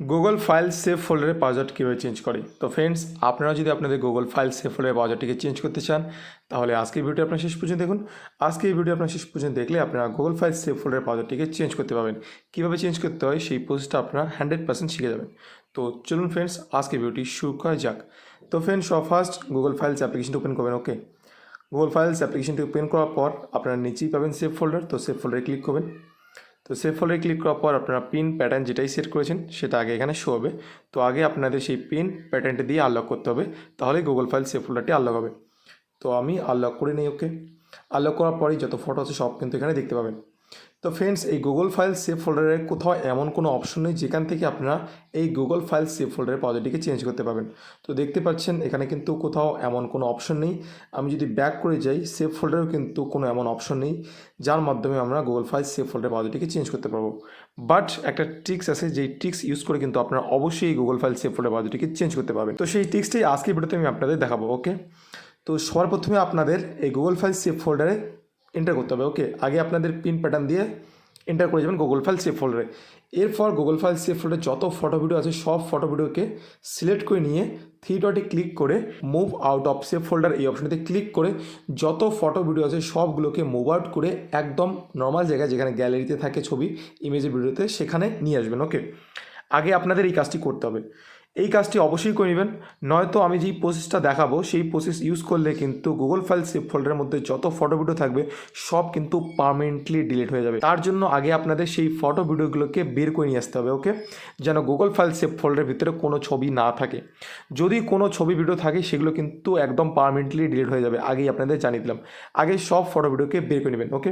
Google file save ফোল্ডারে password কীভাবে change করে? তো ফ্রেন্ডস আপনারা যদি আপনাদের গুগল ফাইল সেভ ফোল্ডারে পাসওয়ার্ডটিকে চেঞ্জ করতে চান, তাহলে আজকের ভিডিও আপনার শেষ পর্যন্ত দেখুন। আজকে এই ভিডিও আপনার শেষ পর্যন্ত দেখলে আপনারা গুগল ফাইল সেভ ফোল্ডারের পাসওয়ার্ডটিকে চেঞ্জ করতে পারবেন। কীভাবে চেঞ্জ করতে হয়? সেই প্রসেসটা আপনারা হান্ড্রেড পার্সেন্ট শিখে যাবেন। তো চলুন ফ্রেন্ডস আজকে ভিডিওটি শুরু করা যাক। তো ফ্রেন্ডস সব ফার্স্ট গুগল ফাইলস অ্যাপ্লিকেশনটা ওপেন করবেন ওকে গুগল ফাইলস অ্যাপ্লিকেশনটি ওপেন করার পর আপনারা নিচেই পাবেন সেভ ফোল্ডার তো সেভ ফোল্ডারে ক্লিক করবেন। তো সেভ ফোল্ডারে ক্লিক করার পর আপনারা পিন প্যাটার্ন যেটাই সেট করেছেন, সেটা আগে এখানে শো হবে। তো আগে আপনাদের সেই পিন প্যাটার্নটি দিয়ে আনলক করতে হবে, তাহলে গুগল ফাইল সেভ ফোল্ডারটি আনলক হবে। তো আমি আনলক করে নিই ওকে আনলক করার পরেই যত ফটো আছে সব কিন্তু এখানে দেখতে পাবেন। তো ফ্রেন্ডস এই গুগল ফাইল সেভ ফোল্ডারে কোথাও এমন কোনো অপশন নেই যেখান থেকে আপনারা এই গুগল ফাইল সেভ ফোল্ডারের পজিটিকে চেঞ্জ করতে পারবেন। তো দেখতে পাচ্ছেন, এখানে কিন্তু কোথাও এমন কোনো অপশন নেই। আমি যদি ব্যাক করে যাই সেভ ফোল্ডারেও কিন্তু কোনো এমন অপশন নেই, যার মাধ্যমে আমরা গুগল ফাইল সেভ ফোল্ডারের পজিটিকে চেঞ্জ করতে পারব। বাট একটা ট্রিক্স আছে, যেই ট্রিক্স ইউজ করে কিন্তু আপনারা অবশ্যই এই গুগল ফাইল সেভ ফোল্ডার পজিটিকে চেঞ্জ করতে পারবেন। তো সেই ট্রিক্সটাই আজকের ভিডিওতে আমি আপনাদের দেখাবো ওকে তো সবার প্রথমে আপনাদের এই গুগল ফাইল সেভ ফোল্ডারে এন্টার করতে হবে। ওকে আগে আপনাদের পিন প্যাটার্ন দিয়ে এন্টার করে যাবেন গুগল ফাইল সেভ ফোল্ডারে এরপর গুগল ফাইল সেভ ফোল্ডারে যত ফটো ভিডিও আছে, সব ফটো ভিডিওকে সিলেক্ট করে নিয়ে থ্রি ডটে ক্লিক করে move out of save folder এই অপশনটিতে ক্লিক করে যত ফটো ভিডিও আছে, সবগুলোকে মুভ আউট করে একদম নর্মাল জায়গায় যেখানে গ্যালারিতে থাকে ছবি ইমেজের ভিডিওতে সেখানে নিয়ে আসবেন। ওকে আগে আপনাদের এই কাজটি করতে হবে। এই কাজটি অবশ্যই করে নেবেন। নয়তো আমি যেই প্রসেসটা দেখাবো, সেই প্রসেস ইউজ করলে কিন্তু গুগল ফাইল সেভ ফোল্ডারের মধ্যে যত ফটো ভিডিও থাকবে, সব কিন্তু পারমানেন্টলি ডিলিট হয়ে যাবে। তার জন্য আগে আপনাদের সেই ফটো ভিডিওগুলোকে বের করে নিয়ে আসতে হবে ওকে যেন গুগল ফাইল সেভ ফোল্ডারের ভিতরে কোনো ছবি না থাকে। যদি কোনো ছবি ভিডিও থাকে, সেগুলো কিন্তু একদম পারমানেন্টলি ডিলিট হয়ে যাবে। আগেই আপনাদের জানিয়ে দিলাম। আগে সব ফটো ভিডিওকে বের করে নেবেন ওকে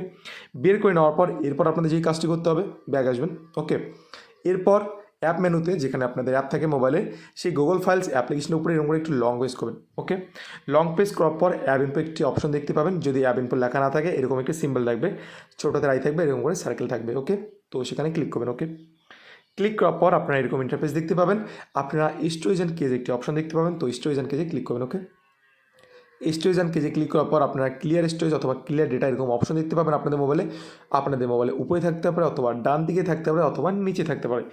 বের করে নেওয়ার পর এরপর আপনাদের যেই কাজটি করতে হবে ব্যাগ আসবেন ওকে এরপর অ্যাপ মেনুতে যেখানে আপনাদের অ্যাপ থাকে মোবাইলে সেই গুগল ফাইলস অ্যাপ্লিকেশনের উপরে এরকম করে একটু লং প্রেস করবেন ওকে লং প্রেস করার পর অ্যাপ ইনপো একটি অপশন দেখতে পাবেন। যদি অ্যাপ ইনপো লেখা না থাকে, এরকম একটি সিম্বল থাকবে ছোটোতে আই থাকবে, এরকম করে সার্কেল থাকবে ওকে তো সেখানে ক্লিক করবেন ওকে ক্লিক করার পর আপনারা এরকম ইন্টারফেস দেখতে পাবেন। আপনারা স্টোরেজ অ্যান্ড কেজ একটি অপশন দেখতে পাবেন। তো স্টোরেজ অ্যান্ড কেজে ক্লিক করবেন okay storage and cache click করার পর আপনারা ক্লিয়ার স্টোরেজ অথবা ক্লিয়ার ডেটা এরকম অপশন দেখতে পাবেন আপনাদের মোবাইলে আপনাদের মোবাইলে উপরে থাকতে পারে অথবা ডান দিকে থাকতে পারে অথবা নিচে থাকতে পারে।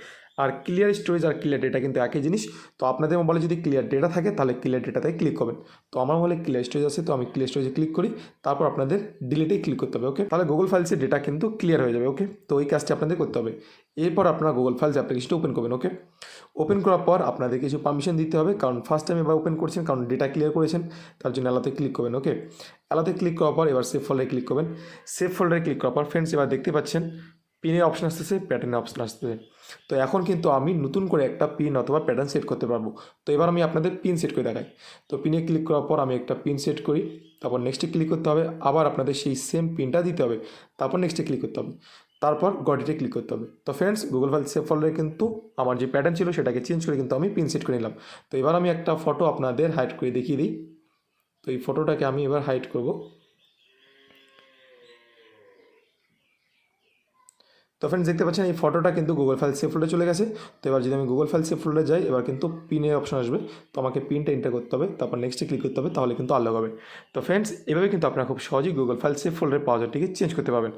আর ক্লিয়ার স্টোরেজ আর ক্লিয়ার ডেটা কিন্তু একই জিনিস। তো আপনাদের মোবাইলে যদি ক্লিয়ার ডেটা থাকে তাহলে ক্লিয়ার ডেটাতে ক্লিক করবেন। তো আমার মোবাইলে ক্লিয়ার স্টোরেজ আছে, তো আমি ক্লিয়ার স্টোরেজে ক্লিক করি। তারপর আপনাদের ডিলিটেই ক্লিক করতে হবে ওকে তাহলে গুগল ফাইলসের ডেটা কিন্তু ক্লিয়ার হয়ে যাবে ওকে তো এই কাজটি আপনাদের করতে হবে। এরপর আপনারা গুগল ফাইলস অ্যাপ্লিকেশনটা ওপেন করবেন ওকে ওপেন করার পর আপনাদের কিছু পারমিশন দিতে হবে, কারণ ফার্স্ট টাইম এবার ওপেন করছেন, কারণ ডেটা ক্লিয়ার করেছেন, তার জন্য এলাতে ক্লিক করবেন ওকে এলাতে ক্লিক করার পর এবার সেফ ফোল্ডারে ক্লিক করবেন। সেফ ফোল্ডারে ক্লিক করার পর ফ্রেন্ডস এবার দেখতে পাচ্ছেন পিনের অপশন আসতেছে প্যাটার্নের অপশন আসতেছে। তো এখন কিন্তু আমি নতুন করে একটা পিন অথবা প্যাটার্ন সেট করতে পারব। তো এবার আমি আপনাদের পিন সেট করে দেখাই। তো পিনে ক্লিক করার পর আমি একটা পিন সেট করি, তারপর নেক্সটে ক্লিক করতে হবে, আবার আপনাদের সেই সেম পিনটা দিতে হবে, তারপর নেক্সটে ক্লিক করতে হবে। তারপর গডিতে ক্লিক করতে হবে। তো ফ্রেন্ডস গুগল ফাইল সেভ ফোল্ডারে কিন্তু আমার যে প্যাটার্ন ছিল সেটাকে চেঞ্জ করে কিন্তু আমি পিন সেট করে নিলাম। তো এবার আমি একটা ফটো আপনাদের হাইড করে দেখিয়ে দিই। তো এই ফটোটাকে আমি এবার হাইড করব। তো ফ্রেন্ডস দেখতে পাচ্ছেন, এই ফটোটা কিন্তু গুগল ফাইল সেফ ফোল্ডে চলে গেছে। তো এবার যদি আমি গুগল ফাইল সেফ ফোল্ডে যাই, এবার কিন্তু পিনের অপশন আসবে। তো আমাকে পিনটা এন্টার করতে হবে, তারপর নেক্সটে ক্লিক করতে হবে, তাহলে কিন্তু আলাদা হবে। তো ফ্রেন্ডস এভাবে কিন্তু আপনারা খুব সহজেই গুগল ফাইল সেভ ফোল্ডারের পাওয়ারটিকে চেঞ্জ করতে পারবেন।